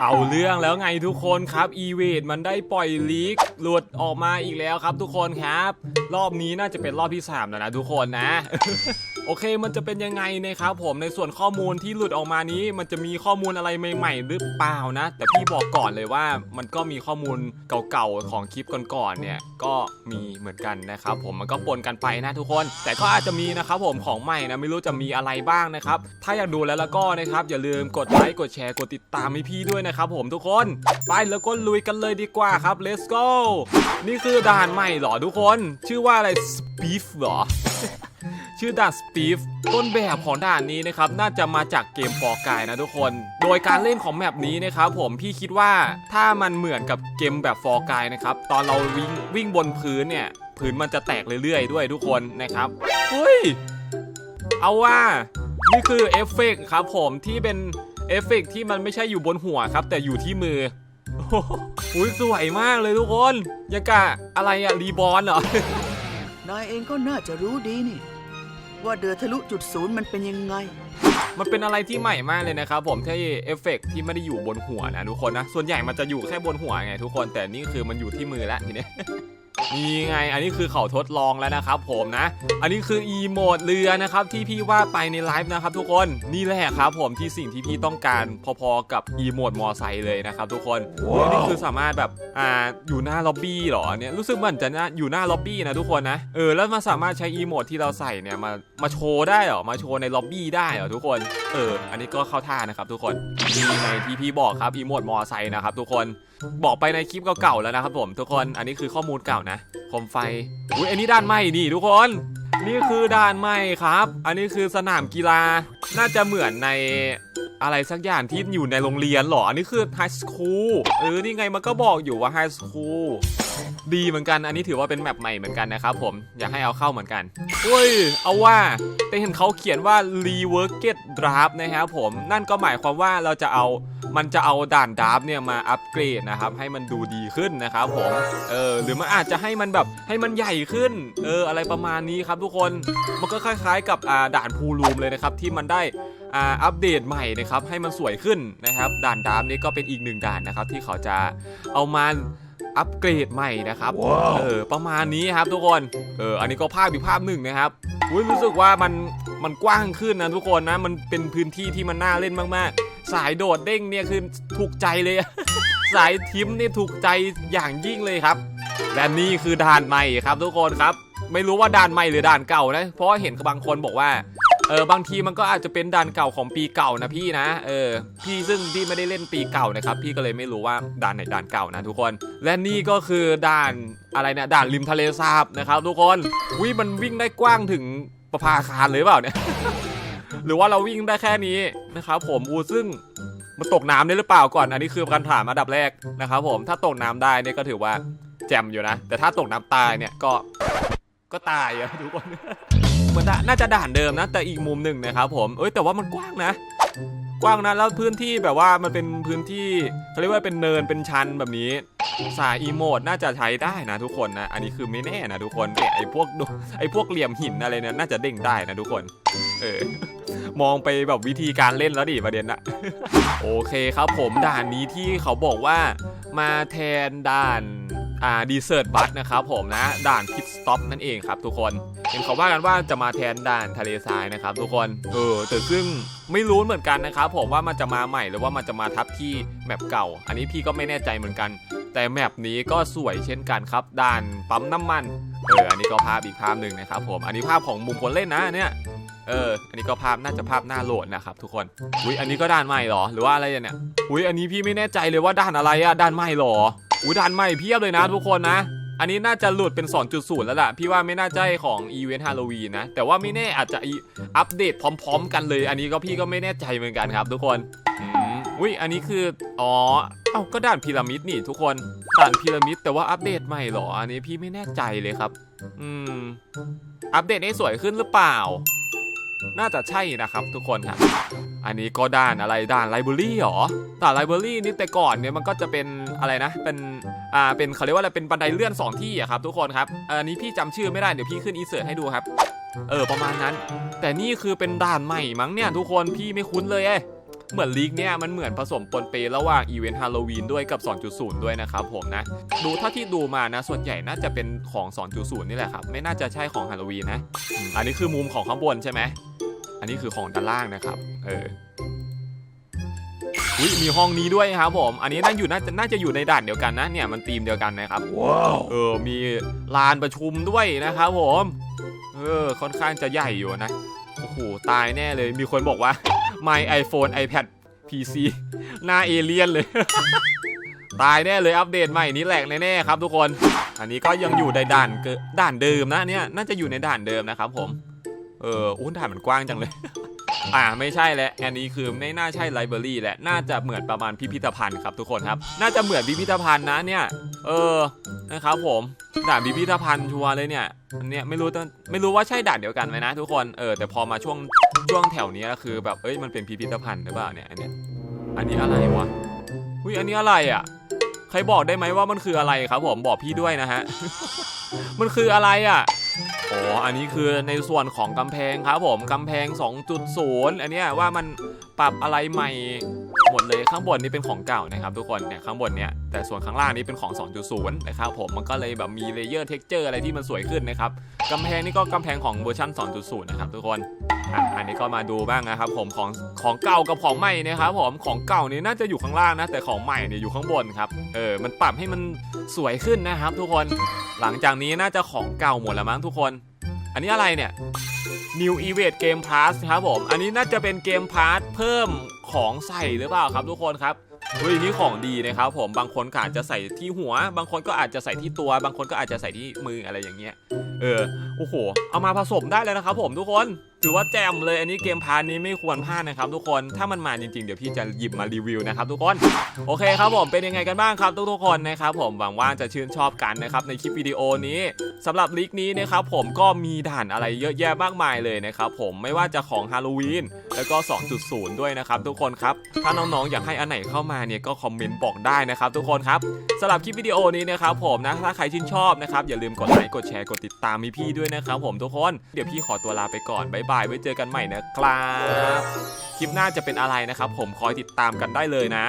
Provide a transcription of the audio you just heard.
เอาเรื่องแล้วไงทุกคนครับอีเวดมันได้ปล่อยลีกหลุดออกมาอีกแล้วครับทุกคนครับ รอบนี้น่าจะเป็นรอบที่ 3 แล้วนะทุกคนนะ โอเคมันจะเป็นยังไงนะครับผมในส่วนข้อมูลที่หลุดออกมานี้ มันจะมีข้อมูลอะไรใหม่ๆหรือเปล่านะ แต่พี่บอกก่อนเลยว่ามันก็มีข้อมูลเก่าๆของคลิปก่อนๆเนี่ยก็มีเหมือนกันนะครับผมมันก็ปนกันไปนะทุกคน แต่ก็อาจจะมีนะครับผมของใหม่นะไม่รู้จะมีอะไรบ้างนะครับถ้าอยากดูแล้วแล้วก็นะครับอย่าลืมกดไลค์กดแชร์กดติดตามให้พี่ด้วยนะครับผมทุกคนไปแล้วก็ลุยกันเลยดีกว่าครับ let's go นี่คือด่านใหม่เหรอทุกคน ชื่อว่าอะไร Speed เหรอ ชื่อด่านสปีฟต้นแบบของด่านนี้นะครับน่าจะมาจากเกมฟอร์กายนะทุกคน โดยการเล่นของแมปนี้นะครับผมพี่คิดว่าถ้ามันเหมือนกับเกมแบบฟอร์กายนะครับตอนเราวิ่งวิ่งบนพื้นเนี่ยพื้นมันจะแตกเรื่อยๆ ด้วยทุกคนนะครับเฮ้ยเอาว่านี่คือเอฟเฟกต์ครับผมที่เป็นเอฟเฟกต์ที่มันไม่ใช่อยู่บนหัวครับ แต่อยู่ที่มืออ้โหอุ๊ยสวยมากเลยทุกคนยังกะอะไรอะรีบอลเหรอนายเองก็น่าจะรู้ดีนี่ ว่าเดือทะลุจุดศูนย์มันเป็นยังไง มันเป็นอะไรที่ใหม่มากเลยนะครับผมที่เอฟเฟกต์ที่ไม่ได้อยู่บนหัวนะทุกคนนะ ส่วนใหญ่มันจะอยู่แค่บนหัวไงทุกคน แต่นี่คือมันอยู่ที่มือแล้วทีเนี้ย นี่ไง อันนี้คือเขาทดลองแล้วนะครับผมนะ อันนี้คืออีโมดเรือนะครับที่พี่ว่าไปในไลฟ์นะครับทุกคนนี่แหละครับผมที่สิ่งที่พี่ต้องการพอๆกับอีโมดมอไซค์เลยนะครับทุกคนอันนี่คือสามารถแบบอ่าอยู่หน้าล็อบบี้เหรอเนี่ยรู้สึกเหมือนจะน่าอยู่หน้าล็อบบี้นะทุกคนนะเออแล้วมาสามารถใช้อีโมดที่เราใส่เนี่ยมามาโชว์ได้เหรอมาโชว์ในล็อบบี้ได้เหรอทุกคนเอออันนี้ก็เข้าท่านะครับทุกคนนี่ในที่พี่บอกครับอีโมดมอไซค์นะครับทุกคนบอกไปในคลิปเก่าๆแล้วนะครับผมทุกคนอันนี้คือข้อมูลเก่านะโคมไฟอุ้ยอันนี้ด้านไหม่นี่ทุกคน นี่คือด้านไหม่ครับ อันนี้คือสนามกีฬาน่าจะเหมือนในอะไรสักอย่างที่อยู่ในโรงเรียนหรอ อันนี้คือไฮสคูลเออ นี่ไงมันก็บอกอยู่ว่าไฮสคูล ดีเหมือนกัน อันนี้ถือว่าเป็นแมปใหม่เหมือนกันนะครับผมอยากให้เอาเข้าเหมือนกันเฮ้ย เอาว่าแต่เห็นเขาเขียนว่า reworked draft นะครับผมนั่นก็หมายความว่าเราจะเอามันจะเอาด่านดาราฟเนี่ยมาอัปเกรดนะครับ ให้มันดูดีขึ้นนะครับผมเออหรือมันอาจจะให้มันแบบให้มันใหญ่ขึ้นเอออะไรประมาณนี้ครับทุกคนมันก็คล้ายๆ กับอ่าด่านพูลูมเลยนะครับที่มันได้อ่าอัปเดตใหม่นะครับให้มันสวยขึ้นนะครับ ด่านดาราฟนี่ก็เป็นอีกหนึ่งด่านนะครับที่เขาจะเอามา อัปเกรดใหม่นะครับเออประมาณนี้ครับทุกคนเอออันนี้ก็ภาพอีกภาพหนึ่งนะครับอุ้ยรู้สึกว่ามันมันกว้างขึ้นนะทุกคนนะมันเป็นพื้นที่ที่มันน่าเล่นมากๆ สายโดดเด้งเนี่ยคือถูกใจเลย สายทิมนี่ถูกใจอย่างยิ่งเลยครับ และนี่คือด่านใหม่ครับทุกคนครับ ไม่รู้ว่าด่านใหม่หรือด่านเก่านะเพราะว่าเห็นบางคนบอกว่า เออบางทีมันก็อาจจะเป็นด่านเก่าของปีเก่านะพี่นะ เออ พี่ซึ่งพี่ไม่ได้เล่นปีเก่านะครับ พี่ก็เลยไม่รู้ว่าด่านไหนด่านเก่านะทุกคน และนี่ก็คือด่านอะไรนะด่านริมทะเลสาบนะครับ ทุกคนวิมันวิ่งได้กว้างถึงประภาคารเลยเปล่าเนี่ย หรือว่าเราวิ่งได้แค่นี้นะครับผมอูซึ่งมันตกน้ำได้หรือเปล่าก่อน อันนี้คือการถามอันดับแรกนะครับผม ถ้าตกน้ำได้เนี่ยก็ถือว่าแจ่มอยู่นะ แต่ถ้าตกน้ำตายเนี่ยก็ ก็ตายอะทุกคน เหมือนน่าจะด่านเดิมนะ แต่อีกมุมหนึ่งนะครับผมเอ้ยแต่ว่ามันกว้างนะ กว้างนะแล้วพื้นที่แบบว่ามันเป็นพื้นที่เขาเรียกว่าเป็นเนินเป็นชันแบบนี้ สายอีโมดน่าจะใช้ได้นะทุกคนนะ อันนี้คือไม่แน่นะทุกคนเนี่ยไอ้พวกไอ้พวกเหลี่ยมหินอะไรเนี่ยน่าจะเด้งได้นะทุกคน เออมองไปแบบวิธีการเล่นแล้วดิประเด็นอะโอเคครับผมด่านนี้ที่เขาบอกว่ามาแทนด่าน อ่าดีเซอร์ตบัสนะครับผมนะ ด่านพิทสต็อปนั่นเองครับทุกคนเห็นเขาว่ากันว่าจะมาแทนด่านทะเลทรายนะครับทุกคนเออแต่ซึ่งไม่รู้เหมือนกันนะครับผมว่ามันจะมาใหม่หรือว่ามันจะมาทับที่แมปเก่า อันนี้พี่ก็ไม่แน่ใจเหมือนกัน แต่แมปนี้ก็สวยเช่นกันครับด่านปั๊มน้ำมันเอออันนี้ก็ภาพอีกภาพหนึ่งนะครับผมอันนี้ภาพของมุมคนเล่นนะเนี่ยเออ อันนี้ก็ภาพน่าจะภาพหน้าโหลดนะครับทุกคน อุ้ยอันนี้ก็ด่านใหม่เหรอ หรือว่าอะไรเนี่ย อุ้ยอันนี้พี่ไม่แน่ใจเลยว่าด่านอะไรอะด่านใหม่เหรอ อุ้ยด่านใหม่เพียบเลยนะทุกคนนะ อันนี้น่าจะหลุดเป็น 2.0 แล้วล่ะ พี่ว่าไม่น่าใช่ของอีเวนต์ฮาโลวีนนะ แต่ว่าไม่แน่อาจจะอัปเดตพร้อม ๆ กันเลย อันนี้ก็พี่ก็ไม่แน่ใจเหมือนกันครับทุกคนอืมอุ้ยอันนี้คือ อ๋อ เอ้า ก็ด่านพีระมิดนี่ทุกคน ด่านพีระมิดแต่ว่าอัปเดตใหม่เหรอ อันนี้พี่ไม่แน่ใจเลยครับ อืม อัปเดตให้สวยขึ้นหรือเปล่า น่าจะใช่นะครับทุกคนครับอันนี้ก็ด่านอะไรด่านไลบรารีหรอแต่ไลบรารีนี่แต่ก่อนเนี่ยมันก็จะเป็นอะไรนะ เป็นอ่าเป็นเขาเรียกว่าอะไรเป็นบันไดเลื่อนสองที่อะครับทุกคนครับอันนี้พี่จำชื่อไม่ได้เดี๋ยวพี่ขึ้นอีเสิร์ตให้ดูครับ เออประมาณนั้น แต่นี่คือเป็นด่านใหม่มั้งเนี่ยทุกคนพี่ไม่คุ้นเลยเอ้ เหมือนลีกเนี่ยมันเหมือนผสมปนเประหว่างอีเวนต์ฮาโลวีนด้วยกับ 2.0 ด้วยนะครับผมนะ ดูเท่าที่ดูมานะ ส่วนใหญ่น่าจะเป็นของ 2.0 นี่แหละครับ ไม่น่าจะใช่ของฮาโลวีนนะอืมอันนี้คือมุมของข้างบนใช่ไหม อันนี้คือของด้านล่างนะครับ เอออุ๊ยมีห้องนี้ด้วยครับผม อันนี้น่าอยู่น่าจะน่าจะอยู่ในด่านเดียวกันนะเนี่ยมันธีมเดียวกันนะครับว้าวเออมีลานประชุมด้วยนะครับผม เออค่อนข้างจะใหญ่อยู่นะ โอ้โหตายแน่เลย มีคนบอกว่า my iPhone iPad PC หน้าเอเลี่ยนเลย ตายแน่เลยอัปเดตใหม่นี้แหลกแน่ๆครับทุกคน อันนี้ก็ยังอยู่ในด่านเกด่านเดิมนะเนี่ยน่าจะอยู่ในด่านเดิมนะครับผม เอออุ้นด่านมันกว้างจังเลย อ่าไม่ใช่แล้วอันนี้คือไม่น่าใช่ไลบรารีแหละน่าจะเหมือนประมาณพิพิธภัณฑ์ครับทุกคนครับ น่าจะเหมือนพิพิธภัณฑ์นะเนี่ย เออนะครับผมด่านพิพิธภัณฑ์ชัวร์เลยเนี่ยอันเนี้ยไม่รู้ต้นไม่รู้ว่าใช่ด่านเดียวกันไหมนะทุกคนเออแต่พอมาช่วงช่วงแถวนี้ยคือแบบเอ้ยมันเป็นพิพิธภัณฑ์หรือเปล่าเนี่ยอันเนี้ยอันนี้อะไรวะอุ้ยอันนี้อะไรอะใครบอกได้ไหมว่ามันคืออะไรครับผมบอกพี่ด้วยนะฮะ มันคืออะไรอะ อ๋ออันนี้คือในส่วนของกำแพงครับผมกำแพง 2.0 อันเนี้ยว่ามันปรับอะไรใหม่ มดเลยข้างบนนี่เป็นของเก่านะครับทุกคนเนี่ยข้างบนเนี่ยแต่ส่วนข้างล่างนี่เป็นของ 2.0นะครับผมมันก็เลยแบบมีเลเยอร์เท็กเจอร์อะไรที่มันสวยขึ้นนะครับกำแพงนี่ก็กำแพงของเวอร์ชัน2.0 นะครับทุกคนอะอันนี้ก็มาดูบ้างนะครับผมของของเก่ากับของใหม่นะครับผมของเก่านี่น่าจะอยู่ข้างล่างนะแต่ของใหม่เนี่ยอยู่ข้างบนครับเออมันปรับให้มันสวยขึ้นนะครับ ทุกคน หลังจากนี้น่าจะของเก่าหมดแล้วมั้งทุกคน อันนี้อะไรเนี่ย New Event Game Pass ครับผม อันนี้น่าจะเป็นเกมพาร์ทเพิ่มของใส่หรือเปล่าครับทุกคนครับเฮ้ยนี่ของดีนะครับผมบางคนก็อาจจะใส่ที่หัว บางคนก็อาจจะใส่ที่ตัว บางคนก็อาจจะใส่ที่มืออะไรอย่างเงี้ย เออ โอ้โห เอามาผสมได้แล้วนะครับผมทุกคน ถือว่าแจมเลยอันนี้เกมพาร์ทนี้ไม่ควรพลาดนะครับทุกคนถ้ามันมาจริงๆ เดี๋ยวพี่จะหยิบมารีวิวนะครับทุกคนโอเคครับผมเป็นยังไงกันบ้างครับทุกๆคนนะครับผมหวังว่าจะชื่นชอบกันนะครับในคลิปวิดีโอนี้สำหรับลิกนี้นะครับผมก็มีด่านอะไรเยอะแยะมากมายเลยนะครับผมไม่ว่าจะของฮาโลวีนแล้วก็ 2.0 ด้วยนะครับทุกคนครับถ้าน้องๆอยากให้อันไหนเข้ามาเนี่ยก็คอมเมนต์บอกได้นะครับทุกคนครับสำหรับคลิปวิดีโอนี้นะครับผมนะถ้าใครชื่นชอบนะครับอย่าลืมกดไลค์กดแชร์กดติดตามมีพี่ด้วยนะครับผมทุกคนเดี๋ยวพี่ขอตัวลาไปก่อนบ๊ายบายไว้เจอกันใหม่นะครับ คลิปหน้าจะเป็นอะไรนะครับ ผมคอยติดตามกันได้เลยนะ